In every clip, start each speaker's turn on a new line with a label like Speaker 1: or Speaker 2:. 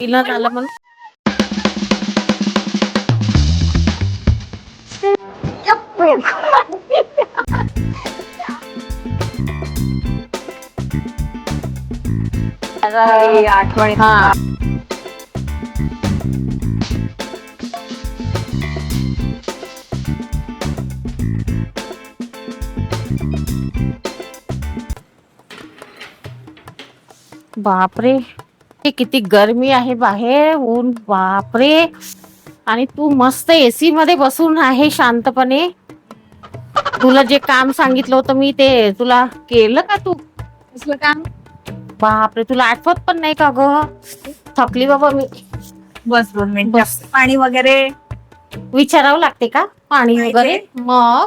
Speaker 1: तिला झालं म्हणून.
Speaker 2: आठवणी
Speaker 1: हा. बापरे. किती गरमी आहे बाहेर. ऊन बापरे. आणि तू मस्त एसी मध्ये बसून आहे शांतपणे. तुला जे काम सांगितलं होतं मी ते तुला केलं का तू?
Speaker 2: कसलं काम?
Speaker 1: बापरे तुला आठवत पण नाही का ग? थकली बाबा मी.
Speaker 2: बस दोन मिनिट.
Speaker 1: बस.
Speaker 2: पाणी वगैरे?
Speaker 1: विचारावं लागते का? पाणी
Speaker 2: नाही
Speaker 1: वगैरे? मग?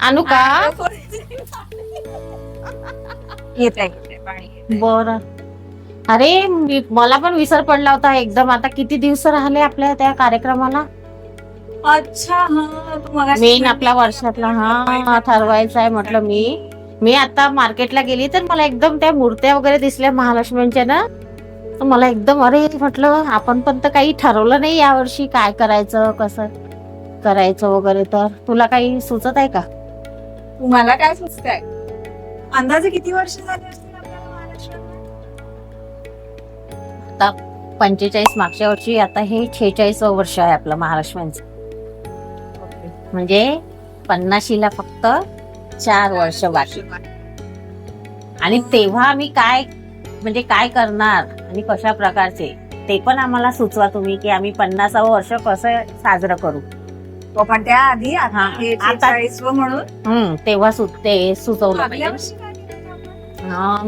Speaker 1: आणू का
Speaker 2: येत आहे पाणी येतंय.
Speaker 1: बर. अरे मी- मला पण विसर पडला होता एकदम. आता किती दिवस राहिले आपल्या त्या कार्यक्रमाला?
Speaker 2: अच्छा हा
Speaker 1: मेन आपल्या वर्षातला हा ठरवायचा आहे म्हटलं मी. मी आता मार्केटला गेली तर मला एकदम त्या मूर्त्या वगैरे दिसल्या महालक्ष्मींच्या ना. तर मला एकदम अरे म्हटलं आपण पण तर काही ठरवलं नाही यावर्षी काय करायचं कसं करायचं वगैरे तर. तुला काही सुचत आहे का?
Speaker 2: तुम्हाला काय सुचतंय? अंदाजे किती वर्ष झाली
Speaker 1: पंचेचाळीस मागच्या वर्षी आता हे छेचाळीस वर्ष आहे आपलं महालक्ष्मींचं म्हणजे पन्नाशीला फक्त चार वर्ष बाकी. आणि तेव्हा आम्ही काय म्हणजे काय करणार आणि कशा प्रकारचे ते पण आम्हाला सुचवा तुम्ही की आम्ही पन्नासावं वर्ष कसं साजरं करू.
Speaker 2: पण त्या आधी आता
Speaker 1: आता-
Speaker 2: 46 वं म्हणून
Speaker 1: तेव्हा सुचवलं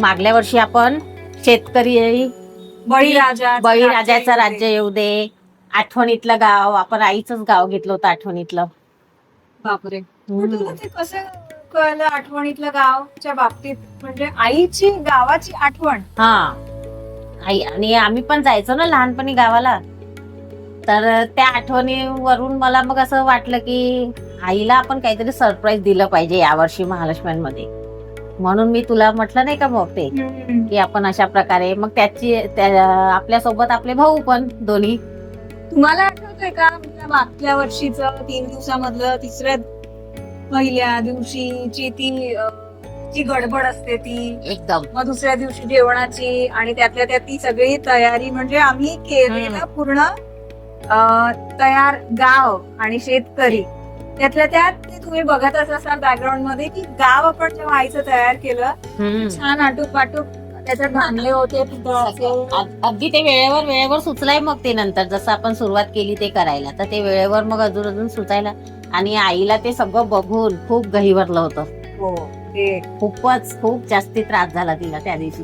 Speaker 2: मागल्या वर्षी आपण
Speaker 1: शेतकरी
Speaker 2: बळीराजा
Speaker 1: बळीराजाचं राज्य येऊ दे. आठवणीतलं गाव आपण आईचंच गाव घेतलं होतं आठवणीतलं.
Speaker 2: बापरे. तुला ते कसं कळलं आठवणीतलं गावच्या बाबतीत? म्हणजे आईची गावाची आठवण?
Speaker 1: हा. आई आणि आम्ही पण जायचो ना लहानपणी गावाला. तर त्या आठवणीवरून मला मग असं वाटलं की आईला आपण काहीतरी सरप्राईज दिलं पाहिजे यावर्षी महालक्ष्म्यांमध्ये. म्हणून मी तुला म्हटलं नाही का मग ते की आपण अशा प्रकारे मग त्याची आपल्यासोबत आपले भाऊ पण दोन्ही.
Speaker 2: तुम्हाला आठवतंय का म्हणजे मागच्या वर्षीचं तीन दिवसामधलं तिसऱ्या पहिल्या दिवशीची ती जी गडबड असते ती
Speaker 1: एकदम.
Speaker 2: मग दुसऱ्या दिवशी जेवणाची आणि त्यातल्या त्यात ती सगळी तयारी म्हणजे आम्ही केलेलं पूर्ण तयार गाव आणि शेतकरी. त्यातल्या त्यात ते तुम्ही बघतच असाल बॅकग्राऊंडमध्ये की गाव आपण जेव्हा आईचं तयार केलं. छान आटूक पाटूक त्याच्यात बांधले होते
Speaker 1: अगदी ते वेळेवर वेळेवर सुचलाय मग ते नंतर. जसं आपण सुरुवात केली ते करायला. तर ते वेळेवर मग अजून अजून सुचायला. आणि आईला ते सगळं बघून खूप गहिवरलं होतं.
Speaker 2: हो
Speaker 1: खूपच खूप जास्ती त्रास झाला तिला त्या दिवशी.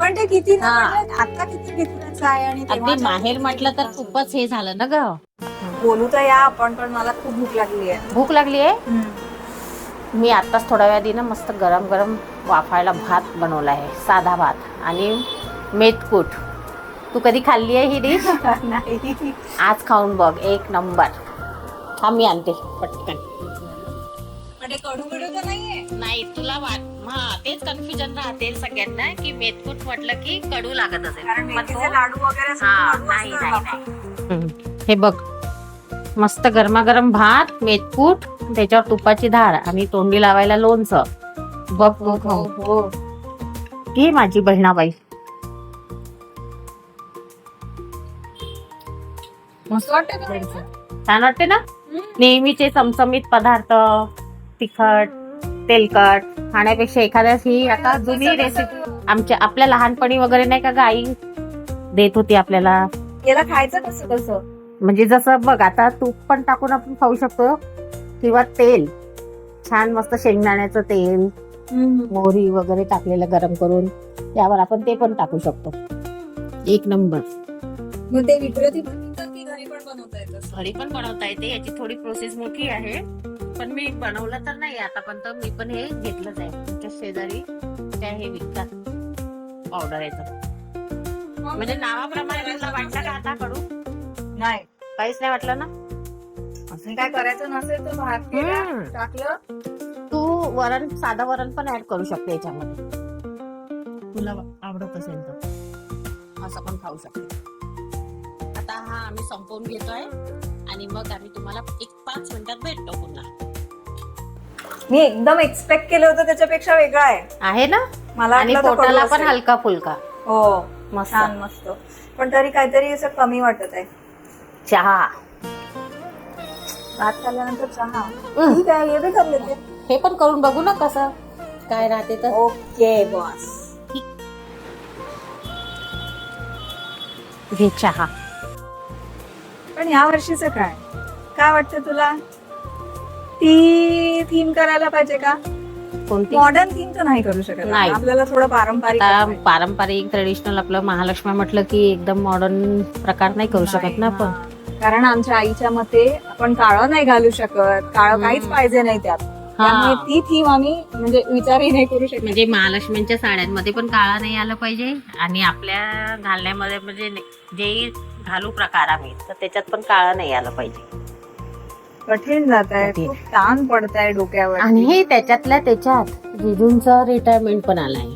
Speaker 2: पण ते किती आता किती डिफरन्स आहे आणि
Speaker 1: माहेर म्हटलं तर खूपच हे झालं ना ग.
Speaker 2: बोलू तर या आपण पण मला खूप भूक लागली आहे.
Speaker 1: भूक लागली आहे? मी आताच थोड्या वेळात ना मस्त गरम गरम वाफायला भात बनवला आहे साधा भात आणि मेथकूट. तू कधी खाल्ली आहे ही डिश
Speaker 2: नाही.
Speaker 1: आज खाऊन बघ एक नंबर. हा मी आणते पटकन.
Speaker 2: ते कडू कडू तर नाहीये?
Speaker 1: नाही तुला वाट हा तेच कन्फ्युजन राहते सगळ्यांना की मेथकूट म्हटलं की कडू लागत असेल.
Speaker 2: कारण
Speaker 1: पण
Speaker 2: मेथीचे
Speaker 1: तो-
Speaker 2: लाडू वगैरे
Speaker 1: हा,
Speaker 2: कडू
Speaker 1: नाही,
Speaker 2: असतं
Speaker 1: नाही,
Speaker 2: बाबा.
Speaker 1: हे बघ मस्त गरमागरम भात मेथकूट त्याच्यावर तुपाची धार आणि तोंडी लावायला लोणचं बघ
Speaker 2: हो,
Speaker 1: बघ
Speaker 2: हो.
Speaker 1: की माझी बहिणाबाई
Speaker 2: मस्त वाटतं का खायचं?
Speaker 1: छान वाटते ना. नेहमीचे चमचमीत पदार्थ तिखट तेलकट खाण्यापेक्षा एखाद्या ही आता जुनी रेसिपी आमच्या आपल्या लहानपणी वगैरे नाही का गाई देत होती आपल्याला
Speaker 2: याला खायचं कसं कसं
Speaker 1: म्हणजे जसं बघ आता तूप पण टाकून आपण खाऊ शकतो. किंवा तेल. छान मस्त शेंगदाण्याचं तेल मोहरी वगैरे टाकलेलं गरम करून त्यावर आपण ते पण टाकू शकतो. एक नंबर.
Speaker 2: मग ते विक्रेती पण विकतात की घरी पण बनवता येतं
Speaker 1: घरी पण बनवता येते. याची थोडी प्रोसेस मोठी आहे. पण मी बनवलं तर नाही आतापर्यंत. मी पण हे घेतलंच आहे. आमच्या शेजारी त्या हे विकतात. पावडर याचं. म्हणजे नावाप्रमाणे तुला वाटलं का आता कडू
Speaker 2: नाही.
Speaker 1: काहीच नाही वाटलं ना?
Speaker 2: असं काय करायचं नसेल तर भात केला,
Speaker 1: हम्म.
Speaker 2: टाकलं.
Speaker 1: तू वरण साधं वरण पण ऍड करू शकते याच्यामध्ये. तुला आवडत असेल तर. असं पण खाऊ शकते. आता हा आम्ही संपवून घेतोय आणि मग आम्ही तुम्हाला एक पाच मिनिटात भेटतो पुन्हा.
Speaker 2: मी एकदम एक्सपेक्ट केलं होतं त्याच्यापेक्षा वेगळा आहे.
Speaker 1: आहे ना?
Speaker 2: मला
Speaker 1: आणि
Speaker 2: वाटलं
Speaker 1: पोटाला पण
Speaker 2: असेल.
Speaker 1: हलका फुलका.
Speaker 2: हो
Speaker 1: मस्त.
Speaker 2: छान मस्त. पण तरी काहीतरी असं कमी वाटत आहे.
Speaker 1: चहा.
Speaker 2: भात खाल्ल्यानंतर चहा.
Speaker 1: हम्म.
Speaker 2: ठीक आहे हे बी येते
Speaker 1: हे पण करून बघू ना कसं काय राहते तर.
Speaker 2: Okay boss.
Speaker 1: घे चहा.
Speaker 2: पण या वर्षीच काय? काय वाटतं तुला? ती थीम करायला पाहिजे का?
Speaker 1: कोणती?
Speaker 2: मॉडर्न थीम तर नाही करू शकत
Speaker 1: नाही.
Speaker 2: आपल्याला थोडं पारंपरिक
Speaker 1: आता. पारंपरिक ट्रेडिशनल आपलं महालक्ष्मी म्हटलं की एकदम मॉडर्न प्रकार नाही करू शकत ना आपण.
Speaker 2: हा. कारण आमच्या आईच्या मते आपण काळं नाही घालू शकत. काळं. काहीच पाहिजे नाही त्यात. त्यामुळे ती थीम आम्ही म्हणजे विचारही नाही करू शकत.
Speaker 1: म्हणजे महालक्ष्मींच्या साड्यांमध्ये पण काळा नाही आलं पाहिजे आणि आपल्या घालण्यामध्ये म्हणजे जे घालू प्रकार आम्ही तर त्याच्यात पण काळा नाही आलं पाहिजे.
Speaker 2: कठीण जात आहे ताण पडत आहे डोक्यावर
Speaker 1: आणि हे त्याच्यातल्या त्याच्यात जिजूंचं रिटायरमेंट पण आलाय.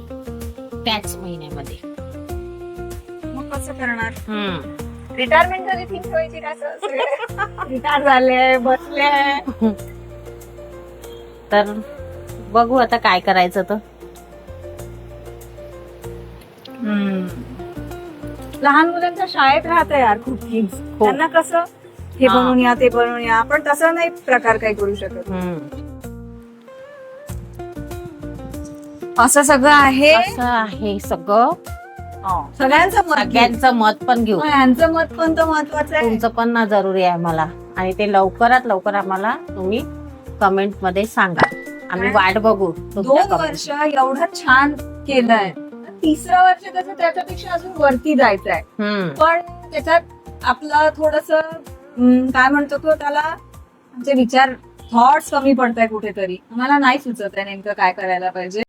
Speaker 1: त्याच महिन्यामध्ये.
Speaker 2: मग कसं करणार. रिटायरमेंट झाली काय रिटायर झाले बसले.
Speaker 1: तर बघू आता काय करायचं तर.
Speaker 2: लहान मुलांच्या शाळेत राहत यार खूप थीम्स त्यांना कसं? हे
Speaker 1: हा.
Speaker 2: बनवून या ते बनवून या. पण तसं नाही प्रकार काही करू शकत. असं सगळं आहे.
Speaker 1: असं आहे सगळं.
Speaker 2: सगळ्यांचं मत.
Speaker 1: सगळ्यांचं मत पण घेऊ.
Speaker 2: यांचं मत पण तर महत्वाचं आहे?
Speaker 1: तुमचं पण ना जरुरी आहे मला. आणि ते लवकरात लवकर आम्हाला तुम्ही कमेंटमध्ये सांगा. आम्ही वाट बघू तुमच्या
Speaker 2: दोन
Speaker 1: comment.
Speaker 2: वर्ष एवढं छान केलंय. तिसरं वर्ष कसं त्याच्यापेक्षा अजून वरती जायचं आहे
Speaker 1: हम्म.
Speaker 2: पण त्याच्यात आपलं थोडस काय म्हणतो तो त्याला? आमचे विचार थॉट्स कमी पडत आहे कुठेतरी. आम्हाला नाही सुचत आहे नेमकं काय करायला पाहिजे.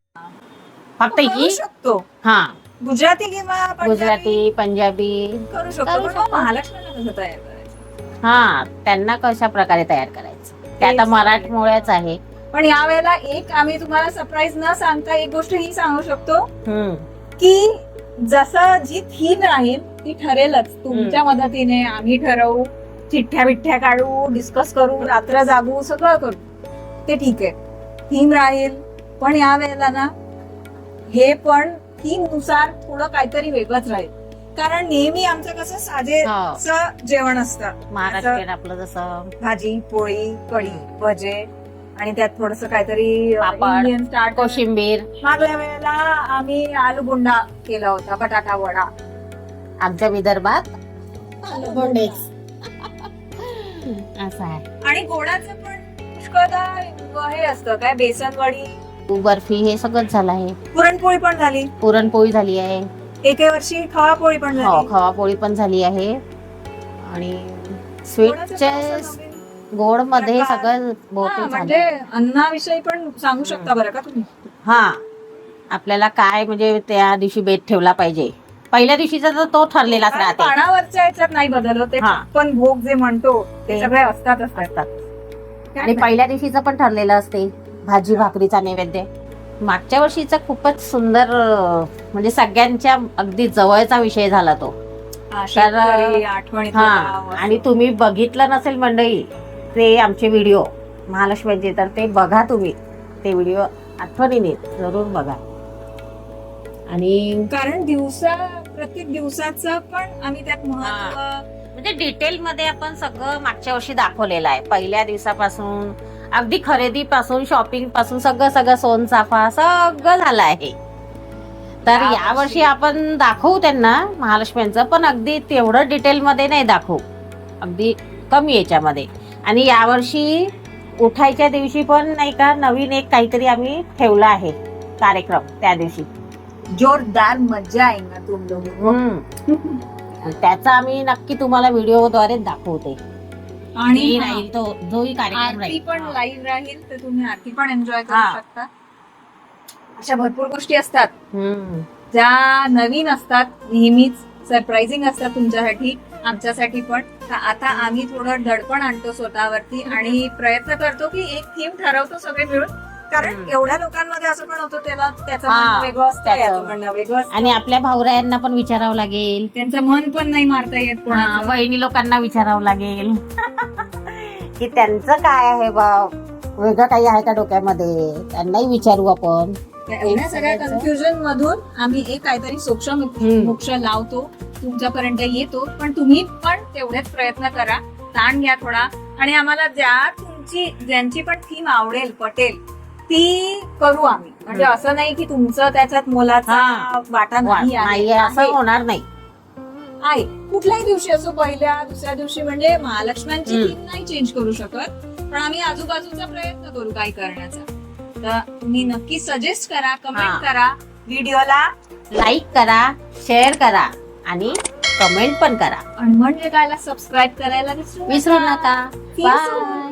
Speaker 1: फक्त ही
Speaker 2: शकतो.
Speaker 1: हा.
Speaker 2: गुजराती किंवा पंजाबी
Speaker 1: गुजराती पंजाबी.
Speaker 2: करू शकतो
Speaker 1: करू
Speaker 2: पण
Speaker 1: शकतो.
Speaker 2: मग महालक्ष्मीला कसं तयार करायचं?
Speaker 1: हा त्यांना कशा प्रकारे तयार करायचं? ते आता. मराठमोळ्याच आहे.
Speaker 2: पण यावेळेला एक आम्ही तुम्हाला सरप्राईज न सांगता एक गोष्ट ही सांगू शकतो
Speaker 1: हम्म.
Speaker 2: की जसं जी थीम राहील ती ठरेलच. तुमच्या मदतीने आम्ही ठरवू चिठ्ठ्या बिठ्ठ्या काढू डिस्कस करू रात्र जागू सगळं करू. ते ठीक आहे. थीम राहील. पण या वेळेला ना हे पण थीमनुसार थोडं काहीतरी वेगळंच राहील. कारण नेहमी आमचं कसं साधेचं जेवण असतं.
Speaker 1: महाराष्ट्रीयन आपलं जसं.
Speaker 2: भाजी पोळी कढी भजे आणि त्यात थोडस काहीतरी इंडियन स्टार्ट
Speaker 1: कोशिंबीर.
Speaker 2: मागल्या वेळेला आम्ही आलू बोंडा केला होता बटाटा वडा.
Speaker 1: आमच्या विदर्भात असं आहे.
Speaker 2: आणि गोडाचं पण पुष्कळदा हे असतं काय बेसन वडी
Speaker 1: बर्फी हे सगळंच झालं आहे.
Speaker 2: पुरणपोळी पण झाली.
Speaker 1: पुरणपोळी झाली आहे.
Speaker 2: एके वर्षी खवा पोळी पण
Speaker 1: हो
Speaker 2: झाली
Speaker 1: खवापोळी पण झाली आहे. आणि स्वीटचे.
Speaker 2: गोडमध्ये.
Speaker 1: सगळं
Speaker 2: हा,
Speaker 1: बहुतेक
Speaker 2: म्हणजे
Speaker 1: झालं
Speaker 2: अन्नाविषयी पण सांगू शकता बरं का तुम्ही?
Speaker 1: हा. आपल्याला काय म्हणजे त्या दिवशी बेत ठेवला पाहिजे. पहिल्या दिवशीचा तर तो ठरलेलाच
Speaker 2: कारण
Speaker 1: राहते.
Speaker 2: पानावरच्या याच्यात नाही बदल होते
Speaker 1: हा.
Speaker 2: पण भोग जे म्हणतो ते
Speaker 1: ते
Speaker 2: सगळे असतातच.
Speaker 1: असतात. आणि पहिल्या दिवशीचं पण ठरलेलं असते. भाजी भाकरीचा नैवेद्य. मागच्या वर्षीचा खूपच सुंदर म्हणजे सगळ्यांच्या अगदी जवळचा विषय झाला तो.
Speaker 2: हा,
Speaker 1: हा. आणि तुम्ही बघितलं नसेल मंडळी ते आमचे व्हिडिओ महालक्ष्मीचे तर ते बघा तुम्ही. ते व्हिडिओ आठवणीने जरूर बघा. आणि
Speaker 2: कारण दिवसा प्रत्येक दिवसाचं पण आम्ही त्यात महत्त्व
Speaker 1: म्हणजे डिटेल मध्ये आपण सगळं मागच्या वर्षी दाखवलेलं आहे. पहिल्या दिवसापासून अगदी खरेदी पासून शॉपिंगपासून सगळं सगळं सोन चाफा सगळं झालं आहे. तर
Speaker 2: या
Speaker 1: या वर्षी
Speaker 2: वर्षी-
Speaker 1: आपण दाखवू त्यांना महालक्ष्म्यांचं पण अगदी तेवढं डिटेल मध्ये नाही दाखवू. अगदी कमी याच्यामध्ये. आणि यावर्षी उठायच्या दिवशी पण नाही का नवीन एक काहीतरी आम्ही ठेवला आहे कार्यक्रम त्या दिवशी.
Speaker 2: जोरदार मजा आहे ना तुम लोग
Speaker 1: हम्म. त्याचा आम्ही नक्की तुम्हाला व्हिडिओद्वारे दाखवते.
Speaker 2: आणि हा,
Speaker 1: राहील तो जोही कार्यक्रम
Speaker 2: आरती
Speaker 1: राहील.
Speaker 2: पण लाईव्ह राहील तर तुम्ही आरती पण एन्जॉय करू. शकता. अशा भरपूर गोष्टी असतात.
Speaker 1: हम्म.
Speaker 2: ज्या नवीन असतात नेहमीच सरप्राइझिंग असतात तुमच्यासाठी आमच्यासाठी पण. तर आता आम्ही थोडं दडपण आणतो स्वतःवरती आणि प्रयत्न करतो की एक थीम ठरवतो सगळे मिळून. कारण. एवढ्या लोकांमध्ये असं पण होतं त्याला त्याचं
Speaker 1: हा,
Speaker 2: म्हणणं वेगळं असतं
Speaker 1: त्याचं.
Speaker 2: याचं म्हणणं वेगळं असतं.
Speaker 1: आणि आपल्या भावरायांना पण विचारावं लागेल
Speaker 2: त्यांचं मन पण नाही मारता येत
Speaker 1: हा,
Speaker 2: कोणाचं.
Speaker 1: बहिणी लोकांना विचारावं लागेल की त्यांचं काय आहे बा वेगळं काही आहे का डोक्यामध्ये त्यांनाही विचारू आपण
Speaker 2: त्या एवढ्या सगळ्या कन्फ्युजन मधून आम्ही एक काहीतरी सोक्ष
Speaker 1: हम्म.
Speaker 2: मोक्ष लावतो तुमच्यापर्यंत येतो पण तुम्ही पण तेवढेच प्रयत्न करा ताण घ्या थोडा आणि आम्हाला ज्या तुमची ज्यांची पण थीम आवडेल पटेल ती करू आम्ही म्हणजे. असं नाही की तुमचं त्याच्यात मोलाचा. वाटा नाही आहे.
Speaker 1: असं
Speaker 2: आहे.
Speaker 1: होणार नाही
Speaker 2: आहे कुठल्याही दिवशी असो पहिल्या दुसऱ्या दिवशी म्हणजे महालक्ष्म्यांची
Speaker 1: हम्म.
Speaker 2: थीम नाही चेंज करू शकत पण आम्ही आजूबाजूचा प्रयत्न करू काय करण्याचा तर तुम्ही नक्की सजेस्ट करा
Speaker 1: हा.
Speaker 2: कमेंट करा व्हिडिओला
Speaker 1: लाईक करा शेअर करा आणि कमेंट पण करा
Speaker 2: आणि म्हणजे कायला सबस्क्राईब करायला विसरू
Speaker 1: विसरू नका
Speaker 2: you
Speaker 1: बाय.